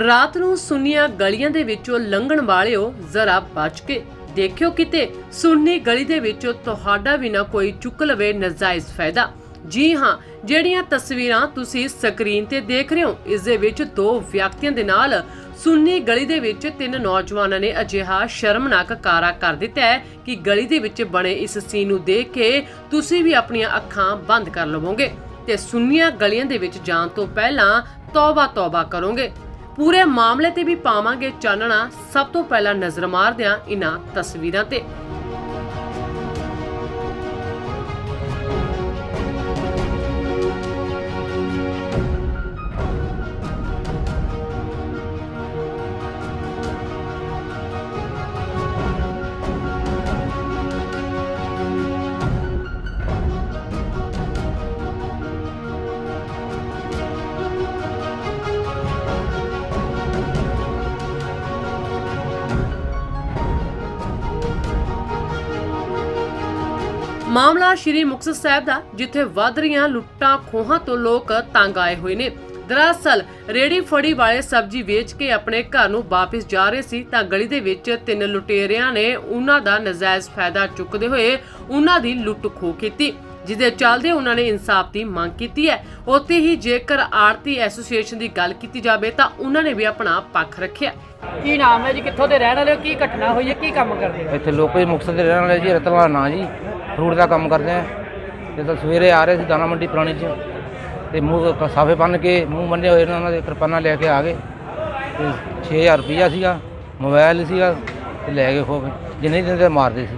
ਰਾਤ ਨੂੰ ਸੁੰਨੀਆਂ ਗਲੀਆਂ ਦੇ ਵਿੱਚੋਂ ਲੰਘਣ ਵਾਲਿਓ ਜ਼ਰਾ ਬਚ ਕੇ ਦੇਖਿਓ ਕਿਤੇ ਸੁੰਨੀ ਗਲੀ ਦੇ ਵਿੱਚੋਂ ਤੁਹਾਡਾ ਵੀ ਨਾ ਕੋਈ ਚੁੱਕ ਲਵੇ ਨਜਾਇਜ਼ ਫਾਇਦਾ। ਜੀ ਹਾਂ, ਜਿਹੜੀਆਂ ਤਸਵੀਰਾਂ ਤੁਸੀਂ ਸਕਰੀਨ ਤੇ ਦੇਖ ਰਹੇ ਹੋ, ਇਸ ਦੇ ਵਿੱਚ ਦੋ ਵਿਅਕਤੀਆਂ ਦੇ ਨਾਲ ਸੁੰਨੀ ਗਲੀ ਦੇ ਵਿੱਚ ਤਿੰਨ ਨੌਜਵਾਨਾਂ ਨੇ ਅਜਿਹਾ ਸ਼ਰਮਨਾਕ ਕਾਰਾ ਕਰ ਦਿੱਤਾ ਹੈ ਕਿ ਗਲੀ ਦੇ ਵਿੱਚ ਬਣੇ ਇਸ ਸੀਨ ਨੂੰ ਦੇਖ ਕੇ ਤੁਸੀਂ ਵੀ ਆਪਣੀਆਂ ਅੱਖਾਂ ਬੰਦ ਕਰ ਲਵੋਗੇ ਤੇ ਸੁੰਨੀਆਂ ਗਲੀਆਂ ਦੇ ਵਿੱਚ ਜਾਣ ਤੋਂ ਪਹਿਲਾਂ ਤੌਬਾ ਤੌਬਾ ਕਰੋਗੇ। ਪੂਰੇ ਮਾਮਲੇ ਤੇ ਵੀ ਪਾਵਾਂਗੇ ਚਾਨਣਾ। ਸਭ ਤੋਂ ਪਹਿਲਾਂ ਨਜ਼ਰ ਮਾਰਦਿਆਂ ਇਹਨਾਂ ਤਸਵੀਰਾਂ ਤੇ। ਮਾਮਲਾ ਸ਼੍ਰੀ ਮੁਕਤਸਰ ਸਾਹਿਬ ਦਾ ਜਿੱਥੇ ਵੱਧ ਰਹੀਆਂ ਲੁੱਟਾਂ ਖੋਹਾਂ ਤੋਂ ਲੋਕ ਤੰਗ ਆਏ ਹੋਏ ਨੇ। ਦਰਅਸਲ ਰੇੜੀ ਫੜੀ ਵਾਲੇ ਸਬਜ਼ੀ ਵੇਚ ਕੇ ਆਪਣੇ ਘਰ ਨੂੰ ਵਾਪਸ ਜਾ ਰਹੇ ਸੀ ਤਾਂ ਗਲੀ ਦੇ ਵਿੱਚ ਤਿੰਨ ਲੁਟੇਰਿਆਂ ਨੇ ਉਹਨਾਂ ਦਾ ਨਜਾਇਜ਼ ਫਾਇਦਾ ਚੁੱਕਦੇ ਹੋਏ ਉਹਨਾਂ ਦੀ ਲੁੱਟ ਖੋਹ ਕੀਤੀ ਜਿਹਦੇ ਚੱਲਦੇ ਉਹਨਾਂ ਨੇ ਇਨਸਾਫ ਦੀ ਮੰਗ ਕੀਤੀ ਹੈ। ਉੱਥੇ ਹੀ ਜੇਕਰ ਆਰਤੀ ਐਸੋਸੀਏਸ਼ਨ ਦੀ ਗੱਲ ਕੀਤੀ ਜਾਵੇ ਤਾਂ ਉਹਨਾਂ ਨੇ ਵੀ ਆਪਣਾ ਪੱਖ ਰੱਖਿਆ। ਕੀ ਨਾਮ ਹੈ ਜੀ? ਕਿੱਥੋਂ ਦੇ ਰਹਿਣ ਵਾਲੇ ਹੋ? ਕੀ ਘਟਨਾ ਹੋਈ ਹੈ? ਕੀ ਕੰਮ ਕਰਦੇ ਹੋ? ਇੱਥੇ ਲੋਕੋ ਜੀ ਮੁਕਤਸਰ ਦੇ ਰਹਿਣ ਵਾਲੇ ਜੀ ਰਤਨਲਾਲ ਨਾਂ ਜੀ। ਫਰੂਟ ਦਾ ਕੰਮ ਕਰਦੇ ਆ। ਜਦੋਂ ਸਵੇਰੇ ਆ ਰਹੇ ਸੀ ਦਾਣਾ ਮੰਡੀ ਪੁਰਾਣੀ ਚ। ਤੇ ਮੂੰਹ ਸਾਫੇ ਬੰਨ ਕੇ ਮੂੰਹ ਬੰਨੇ ਹੋਏ ਨੇ ਉਹਨਾਂ ਦੇ ਕਿਰਪਾਨਾਂ ਲੈ ਕੇ ਆ ਗਏ। ਤੇ 6000 ਰੁਪਈਆ ਸੀਗਾ ਮੋਬਾਈਲ ਸੀਗਾ ਤੇ ਲੈ ਕੇ ਖੋ ਕੇ। ਜਿੰਨੇ ਦਿਨ ਮਾਰਦੇ ਸੀ।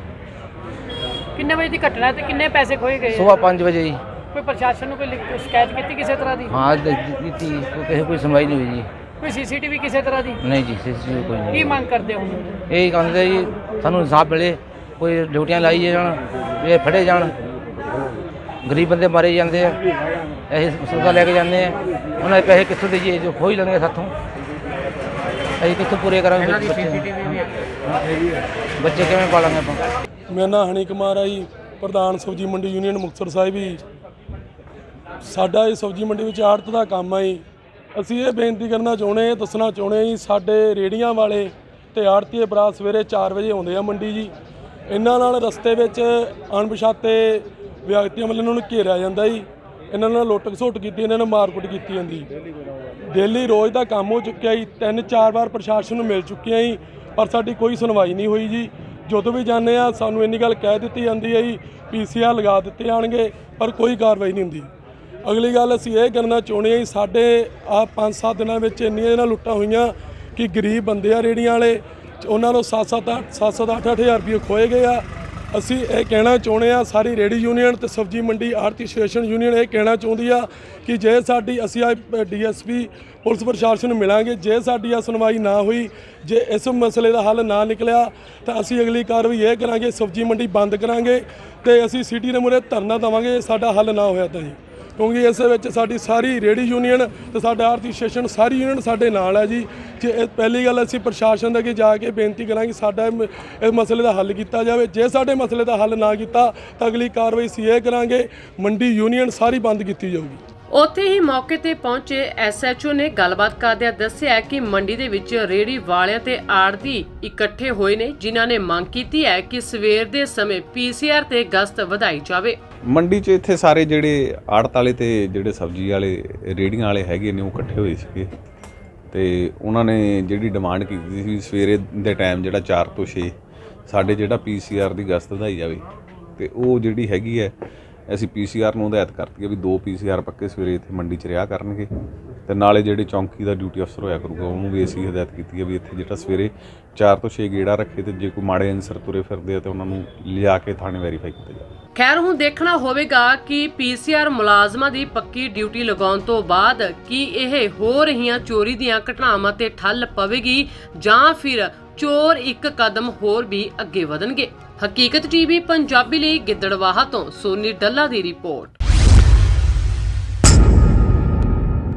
ਕਿੰਨੇ ਵਜੇ ਦੀ ਘਟਨਾ ਤੇ ਕਿੰਨੇ ਪੈਸੇ ਖੋਏ ਗਏ? ਸਵੇਰ 5 ਵਜੇ ਜੀ। ਕੋਈ ਪ੍ਰਸ਼ਾਸਨ ਨੂੰ ਕੋਈ ਲਿਖ- ਸ਼ਿਕਾਇਤ ਕੀਤੀ ਕਿਸੇ ਤਰ੍ਹਾਂ ਦੀ? ਹਾਂ ਦਿੱਤੀ। ਕੋਈ ਕਿਸੇ ਕੋਈ ਸੁਣਵਾਈ ਨਹੀਂ ਹੋਈ ਜੀ। ਕੋਈ ਸੀਸੀਟੀਵੀ ਕਿਸੇ ਤਰ੍ਹਾਂ ਦੀ? ਨਹੀਂ ਜੀ ਸਿਸਟਮ ਕੋਈ ਕੀ ਨਹੀਂ ਮੰਗ ਕਰਦੇ ਹੋ ਇਹ ਕਹਿੰਦੇ ਜੀ ਸਾਨੂੰ ਇਨਸਾਫ ਮਿਲੇ। ਕੋਈ ਡਿਊਟੀਆਂ ਲਾਈ ਜਾਣ ਇਹ ਫੜੇ ਜਾਣ। ਗਰੀਬ ਬੰਦੇ ਮਾਰੇ ਜਾਂਦੇ ਆ। ਇਹ ਸੌਦਾ ਲੈ ਕੇ ਜਾਂਦੇ ਆ। ਉਹਨਾਂ ਦੇ ਪੈਸੇ ਕਿੱਥੋਂ ਦੇਈਏ? ਜੋ ਹੀ ਲੈਣਗੇ ਸਾਥੋਂ। ਅਸੀਂ ਕਿੱਥੋਂ ਪੂਰੇ ਕਰਾਂਗੇ? ਬੱਚੇ। ਕਿਵੇਂ ਪਾਲਾਂਗੇ ਆਪਾਂ? ਮੇਰਾ ਨਾਂ ਹਨੀ ਕੁਮਾਰ ਆ ਜੀ। ਪ੍ਰਧਾਨ ਸਬਜ਼ੀ ਮੰਡੀ ਯੂਨੀਅਨ ਮੁਕਤਸਰ ਸਾਹਿਬ ਜੀ। ਸਾਡਾ ਇਹ ਸਬਜ਼ੀ ਮੰਡੀ ਵਿੱਚ ਆੜਤ ਦਾ ਕੰਮ ਆ ਜੀ। ਅਸੀਂ ਇਹ ਬੇਨਤੀ ਕਰਨਾ ਚਾਹੁੰਦੇ ਹਾਂ ਦੱਸਣਾ ਚਾਹੁੰਦੇ ਹਾਂ ਜੀ ਸਾਡੇ ਰੇੜੀਆਂ ਵਾਲੇ ਤੇ ਆੜਤੀਏ ਭਰਾ ਸਵੇਰੇ 4 ਵਜੇ ਆਉਂਦੇ ਆ ਮੰਡੀ ਜੀ। ਇਹਨਾਂ ਨਾਲ ਰਸਤੇ ਵਿੱਚ ਅਣਪਛਾਤੇ ਵਿਅਕਤੀਆਂ ਵੱਲੋਂ ਇਹਨਾਂ ਨੂੰ ਘੇਰਿਆ ਜਾਂਦਾ ਜੀ। ਇਹਨਾਂ ਨਾਲ ਲੁੱਟ ਖਸੁੱਟ ਕੀਤੀ, ਇਹਨਾਂ ਨਾਲ ਮਾਰਕੁੱਟ ਕੀਤੀ ਜਾਂਦੀ। ਡੇਲੀ ਰੋਜ਼ ਦਾ ਕੰਮ ਹੋ ਚੁੱਕਿਆ ਜੀ। ਤਿੰਨ ਚਾਰ ਵਾਰ ਪ੍ਰਸ਼ਾਸਨ ਨੂੰ ਮਿਲ ਚੁੱਕਿਆ ਜੀ, ਪਰ ਸਾਡੀ ਕੋਈ ਸੁਣਵਾਈ ਨਹੀਂ ਹੋਈ ਜੀ। ਜਦੋਂ ਵੀ ਜਾਂਦੇ ਆ, ਸਾਨੂੰ ਇੰਨੀ ਗੱਲ ਕਹਿ ਦਿੱਤੀ ਜਾਂਦੀ ਹੈ ਜੀ ਪੀਸੀਆਰ ਲਗਾ ਦਿੱਤੇ ਜਾਣਗੇ, ਪਰ ਕੋਈ ਕਾਰਵਾਈ ਨਹੀਂ ਹੁੰਦੀ। ਅਗਲੀ ਗੱਲ ਅਸੀਂ ਇਹ ਕਰਨਾ ਚਾਹੁੰਦੇ ਹਾਂ ਜੀ, ਸਾਡੇ ਆ 5-7 ਦਿਨਾਂ ਵਿੱਚ ਇੰਨੀਆਂ ਇਹਨਾਂ ਲੁੱਟਾਂ ਹੋਈਆਂ ਕਿ ਗਰੀਬ ਬੰਦੇ ਆ ਰੇੜੀਆਂ ਵਾਲੇ ਉਹਨਾਂ ਨੂੰ 7-7 7-7 8-8000 ਰੁਪਏ ਖੋਏ ਗਏ ਆ। ਅਸੀਂ ਇਹ ਕਹਿਣਾ ਚਾਹੁੰਦੇ ਆ ਸਾਰੀ ਰੇੜੀ ਯੂਨੀਅਨ ਤੇ ਸਬਜ਼ੀ ਮੰਡੀ, ਆੜਤੀ ਐਸੋਸੀਏਸ਼ਨ ਯੂਨੀਅਨ ਇਹ ਕਹਿਣਾ ਚਾਹੁੰਦੀ ਆ ਕਿ ਜੇ ਸਾਡੀ, ਅਸੀਂ ਡੀਐਸਪੀ, ਪੁਲਿਸ ਪ੍ਰਸ਼ਾਸਨ ਨੂੰ ਮਿਲਾਂਗੇ, ਜੇ ਸਾਡੀ ਆ ਸੁਣਵਾਈ ਨਾ ਹੋਈ, ਜੇ ਇਸ ਮਸਲੇ ਦਾ ਹੱਲ ਨਾ ਨਿਕਲਿਆ, ਤਾਂ ਅਸੀਂ ਅਗਲੀ ਕਾਰਵਾਈ ਇਹ ਕਰਾਂਗੇ, ਸਬਜ਼ੀ ਮੰਡੀ ਬੰਦ ਕਰਾਂਗੇ ਤੇ ਅਸੀਂ ਸਿਟੀ ਦੇ ਮੂਹਰੇ ਧਰਨਾ ਦੇਵਾਂਗੇ ਸਾਡਾ ਹੱਲ ਨਾ ਹੋਇਆ ਤਾਂ ਜੀ। ਕਿਉਂਕਿ ਇਸ ਵਿੱਚ ਸਾਡੀ ਸਾਰੀ ਰੇੜੀ ਯੂਨੀਅਨ ਤੇ ਸਾਡਾ ਆਰਤੀ ਸਟੇਸ਼ਨ ਸਾਰੀ ਯੂਨੀਅਨ ਸਾਡੇ ਨਾਲ ਹੈ ਜੀ। ਜੇ ਇਹ ਪਹਿਲੀ ਗੱਲ ਅਸੀਂ ਪ੍ਰਸ਼ਾਸਨ ਦੇ ਅੱਗੇ ਜਾ ਕੇ ਬੇਨਤੀ ਕਰਾਂਗੇ ਸਾਡਾ ਇਹ ਮਸਲੇ ਦਾ ਹੱਲ ਕੀਤਾ ਜਾਵੇ। ਜੇ ਸਾਡੇ ਮਸਲੇ ਦਾ ਹੱਲ ਨਾ ਕੀਤਾ, ਤਾਂ ਅਗਲੀ ਕਾਰਵਾਈ ਅਸੀਂ ਇਹ ਕਰਾਂਗੇ, ਮੰਡੀ ਯੂਨੀਅਨ ਸਾਰੀ ਬੰਦ ਕੀਤੀ ਜਾਊਗੀ। ਉੱਥੇ ਹੀ ਮੌਕੇ ਤੇ ਪਹੁੰਚੇ ਐਸਐਚਓ ਨੇ ਗੱਲਬਾਤ ਕਰਦਿਆਂ ਦੱਸਿਆ ਕਿ ਮੰਡੀ ਦੇ ਵਿੱਚ ਰੇੜੀ ਵਾਲਿਆਂ ਤੇ ਆੜਦੀ ਇਕੱਠੇ ਹੋਏ ਨੇ, ਜਿਨ੍ਹਾਂ ਨੇ ਮੰਗ ਕੀਤੀ ਹੈ ਕਿ ਸਵੇਰ ਦੇ ਸਮੇਂ ਪੀਸੀਆਰ ਤੇ ਗਸ਼ਤ ਵਧਾਈ ਜਾਵੇ। ਮੰਡੀ 'ਚ ਇੱਥੇ ਸਾਰੇ ਜਿਹੜੇ ਆੜਤ ਵਾਲੇ ਤੇ ਜਿਹੜੇ ਸਬਜ਼ੀ ਵਾਲੇ ਰੇੜੀਆਂ ਵਾਲੇ ਹੈਗੇ ਨੇ, ਉਹ ਇਕੱਠੇ ਹੋਏ ਸੀਗੇ। ਤੇ ਉਹਨਾਂ ਨੇ ਜਿਹੜੀ ਡਿਮਾਂਡ ਕੀਤੀ ਸੀ ਵੀ ਸਵੇਰੇ ਦੇ ਟਾਈਮ ਜਿਹੜਾ 4 ਤੋਂ 6 ਸਾਡੇ ਜਿਹੜਾ ਪੀਸੀਆਰ ਦੀ ਗਸ਼ਤ ਵਧਾਈ ਜਾਵੇ, ਤੇ ਉਹ ਜਿਹੜੀ ਹੈਗੀ ਹੈ, ਅਸੀਂ ਪੀਸੀਆਰ ਨੂੰ ਹਦਾਇਤ ਕਰਤੀ ਹੈ ਵੀ ਦੋ ਪੀਸੀਆਰ ਪੱਕੇ ਸਵੇਰੇ ਇੱਥੇ ਮੰਡੀ 'ਚ ਰਿਹਾ ਕਰਨਗੇ। ਤੇ ਨਾਲੇ ਜਿਹੜੇ ਚੌਂਕੀ ਦਾ ਡਿਊਟੀ ਅਫਸਰ ਹੋਇਆ ਕਰੂਗਾ, ਉਹਨੂੰ ਵੀ ਅਸੀਂ ਹਦਾਇਤ ਕੀਤੀ ਹੈ ਵੀ ਇੱਥੇ ਜਿਹੜਾ ਸਵੇਰੇ 4 ਤੋਂ 6 ਗੇੜਾ ਰੱਖੇ ਤੇ ਜੇ ਕੋਈ ਮਾੜੇ ਅਨਸਰ ਤੁਰੇ ਫਿਰਦੇ ਆ ਤੇ ਉਹਨਾਂ ਨੂੰ ਲਿਆ ਕੇ ਥਾਣੇ ਵੈਰੀਫਾਈ ਕੀਤਾ ਜਾਵੇ। ਖੈਰ ਹੁਣ ਦੇਖਣਾ ਹੋਵੇਗਾ ਕਿ ਪੀਸੀਆਰ ਮੁਲਾਜ਼ਮਾਂ ਦੀ ਪੱਕੀ ਡਿਊਟੀ ਲਗਾਉਣ ਤੋਂ ਬਾਅਦ ਕੀ ਇਹ ਹੋ ਰਹੀਆਂ ਚੋਰੀ ਦੀਆਂ ਘਟਨਾਵਾਂ ਤੇ ਠੱਲ ਪਵੇਗੀ ਜਾਂ ਫਿਰ ਚੋਰ ਇੱਕ ਕਦਮ ਹੋਰ ਵੀ ਅੱਗੇ ਵਧਣਗੇ। ਹਕੀਕਤ ਟੀਵੀ ਪੰਜਾਬੀ ਲਈ ਗਿੱਦੜਵਾਹਾ ਤੋਂ ਸੋਨੀ ਡੱਲਾ ਦੀ ਰਿਪੋਰਟ।